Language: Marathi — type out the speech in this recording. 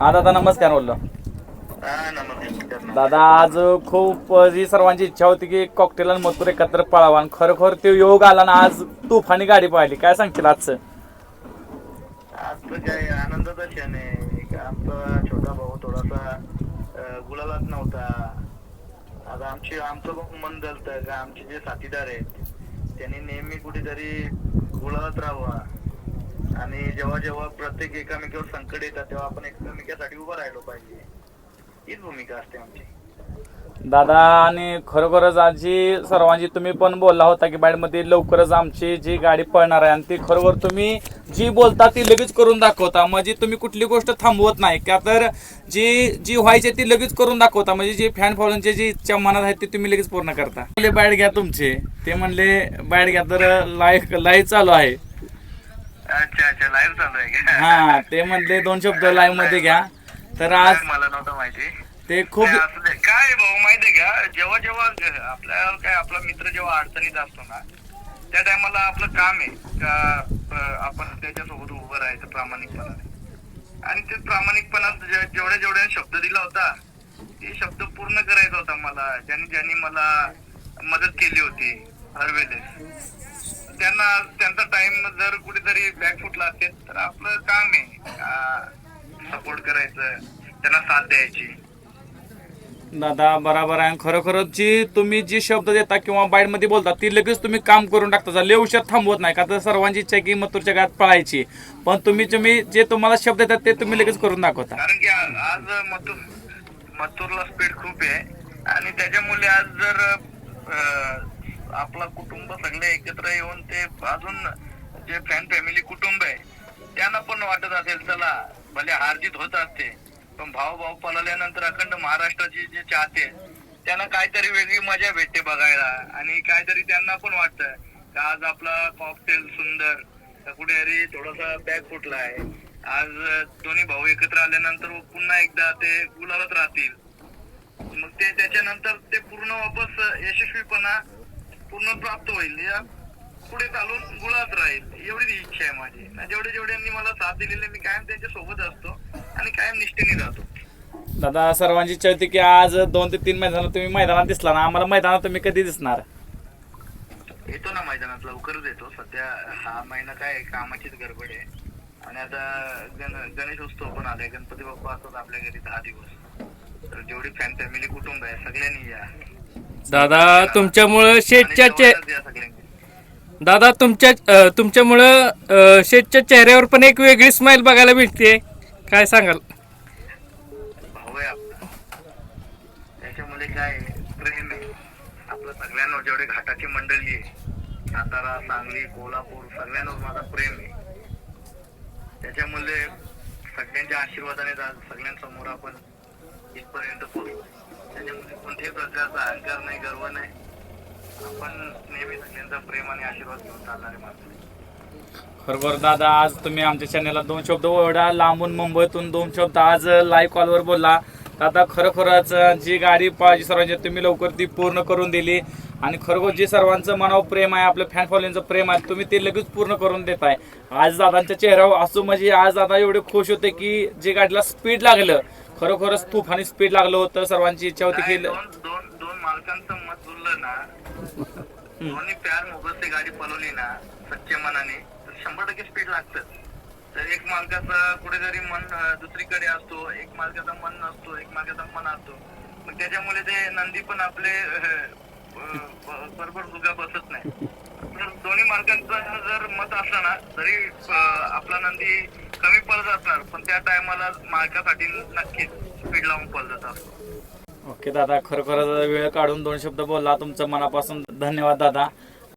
हा दादा नमस्कार बोललो. दादा आज खूप जी सर्वांची इच्छा होती की कॉकटेल आणि मथुर एकत्र पळावा. आणि खरोखर ते योग आला ना आज तुफानी गाडी पाहिली काय सांगतील आजचं? आजचं काय आनंदाचा क्षण आहे. आमचा छोटा भाऊ थोडासा गुलालात नव्हता. आता आमची आमचं खूप मन जलतं का आमचे जे साथीदार आहेत त्यांनी नेहमी कुठेतरी गुलालात राहावा. आणि जेव्हा जेव्हा प्रत्येक एकामेकावर संकट येतात तेव्हा आपण एकमेकासाठी उभं राहिलो पाहिजे. हीच भूमिका असते आमची. दादा आणि खरोखरच आजी सर्वांची तुम्ही पण बोलला होता की बॅडमध्ये लवकरच आमची जी गाडी पळणार आहे आणि ती खरोखर तुम्ही जी बोलता ती लगेच करून दाखवता. म्हणजे तुम्ही कुठली गोष्ट थांबवत नाही. का तर जी जी व्हायची ती लगेच करून दाखवता. म्हणजे जी फॅन फॉलोअरची जी इच्छा मनात आहे ती तुम्ही लगेच पूर्ण करता. म्हणले बॅट घ्या तुमचे. ते म्हणले बॅट घ्या तर लाईव्ह लाईव्ह चालू आहे. अच्छा अच्छा लाईव्ह चालू आहे का? हा ते म्हणले दोन शब्द लाईव्हमध्ये घ्या. तर आज मला नव्हतं माहिती. ते खूप नाही, असू दे. काय भाऊ माहितीये का? जेव्हा जेव्हा आपल्या काय आपला मित्र जेव्हा अडचणीत असतो ना त्या टायमाला आपलं काम आहे का अं, आपण त्याच्यासोबत उभं राहायचं प्रामाणिकपणाने? आणि ते प्रामाणिकपणात जे- जेवढ्या जेवढ्या शब्द दिला होता ते शब्द पूर्ण करायचा होता मला. ज्यांनी ज्यांनी मला मदत केली होती हर वेळेस. त्यांना त्यांचा टाइम जर कुठेतरी बॅक फुटला असेल तर आपलं काम आहे. सपोर्ट करायचं त्यांना साथ द्यायची. दादा बरोबर आहे. खरोखरच जी तुम्ही जी शब्द देता किंवा बाईटमध्ये बोलता ती लगेच तुम्ही काम करून टाकता. लय उशीर थांबवत नाही का तर सर्वांची इच्छा की मथुरच्या गात पळायची. पण तुम्ही तुम्ही जे तुम्हाला शब्द देतात ते तुम्ही लगेच करून दाखवता. कारण की आज मथुर मथुरला स्पीड खूप आहे. आणि त्याच्यामुळे आज जर आपला कुटुंब सगळे एकत्र येऊन ते अजून जे फॅन फॅमिली कुटुंब आहे त्यांना पण वाटत असेल चला भले हारजीत होत असते पण भाऊ भाऊ पळाल्यानंतर अखंड महाराष्ट्राची जे चाहते त्यांना काहीतरी वेगळी मजा भेटते बघायला. आणि काहीतरी त्यांना पण वाटतं का आज आपला कॉकटेल सुंदर तर कुठेतरी थोडासा बॅग फुटला आहे आज दोन्ही भाऊ एकत्र आल्यानंतर पुन्हा एकदा ते गुलालत राहतील. मग ते त्याच्यानंतर ते पूर्ण वापस यशस्वीपणा पूर्ण प्राप्त होईल. या पुढे चालून गुलात राहील. एवढी इच्छा आहे माझी. जेवढे जेवढ्यांनी मला साथ दिलेले मी कायम त्यांच्यासोबत असतो आणि कायम निष्ठेने राहतो. दादा सर्वांची इच्छा होती की आज दोन ते तीन मैदानात तुम्ही मैदानात दिसला ना आम्हाला मैदानात तुम्ही कधी दिसणार? येतो ना मैदानात लवकरच येतो. सध्या हा महिना काय कामाचीच गडबड आहे. आणि आता गण गणेश उत्सव पण आलाय. गणपती बाप्पा असतात आपल्या घरी दहा दिवस. तर जेवढी फॅन फॅमिली कुटुंब आहे सगळ्यांनी या. दादा तुमच्यामुळं शेठच्या चे दादा तुमच्या अ, तुमच्यामुळं अ, शेठच्या चेहऱ्यावर पण एक वेगळी स्माइल बघायला भेटते. काय सांगाल? भाऊ आहे आपला त्याच्यामुळे काय आहे, प्रेम आहे. आपलं सगळ्यांवर जेवढे घाटाची मंडळी आहे सातारा सांगली कोल्हापूर सगळ्यांवर माझा प्रेम आहे. त्याच्यामुळे सगळ्यांच्या आशीर्वादाने आज सगळ्यांसमोर आपण इथपर्यंत पोहोचलो. प्रकारचा अहंकार नाही गर्व नाही. आपण नेहमी सगळ्यांचा प्रेम आणि आशीर्वाद घेऊन चालणारे माणसं. आहे. बरोबर दादा आज तुम्ही आमच्या चॅनलला दोन शब्द एवढा लांबून मुंबईतून दोन शब्द आज लाईव्ह कॉलवर बोलला. दादा खरोखरच जी गाडी पाहिजे सर्वांची तुम्ही लवकर ती पूर्ण करून दिली. आणि खरोखर जे सर्वांचं मनावर प्रेम आहे आपलं फॅन फॉलोईंगचं प्रेम आहे तुम्ही ते लगेच पूर्ण करून देताय. आज दादांच्या चेहऱ्यावर असो म्हणजे आज दादा एवढे खुश होते की जे गाडीला स्पीड लागलं. खरोखरच तुफानी स्पीड लागलं होतं सर्वांची इच्छा होती की मालकांचं मत जुळलं ना दोन्ही प्यार मोबत ते गाडी पलवली ना सच्चे मनाने तर शंभर टक्के स्पीड लागतं. तर एक मालकाचा कुठेतरी मन दुसरीकडे असतो एक मालकाचा मन नसतो एक मालकाचा मन असतो. मग त्याच्यामुळे ते नंदी पण आपले बरोबर दुगा बसत नाही. तर दोन्ही मालकांचं जर मत असलं ना तरी आपला नंदी कमी पळत असणार पण त्या टायमाला मालकासाठी नक्कीच स्पीड लावून पळत असतो ओके दादा खरोखरच वेळ काढून दोन शब्द बोलला. तुमचं मनापासून धन्यवाद दादा.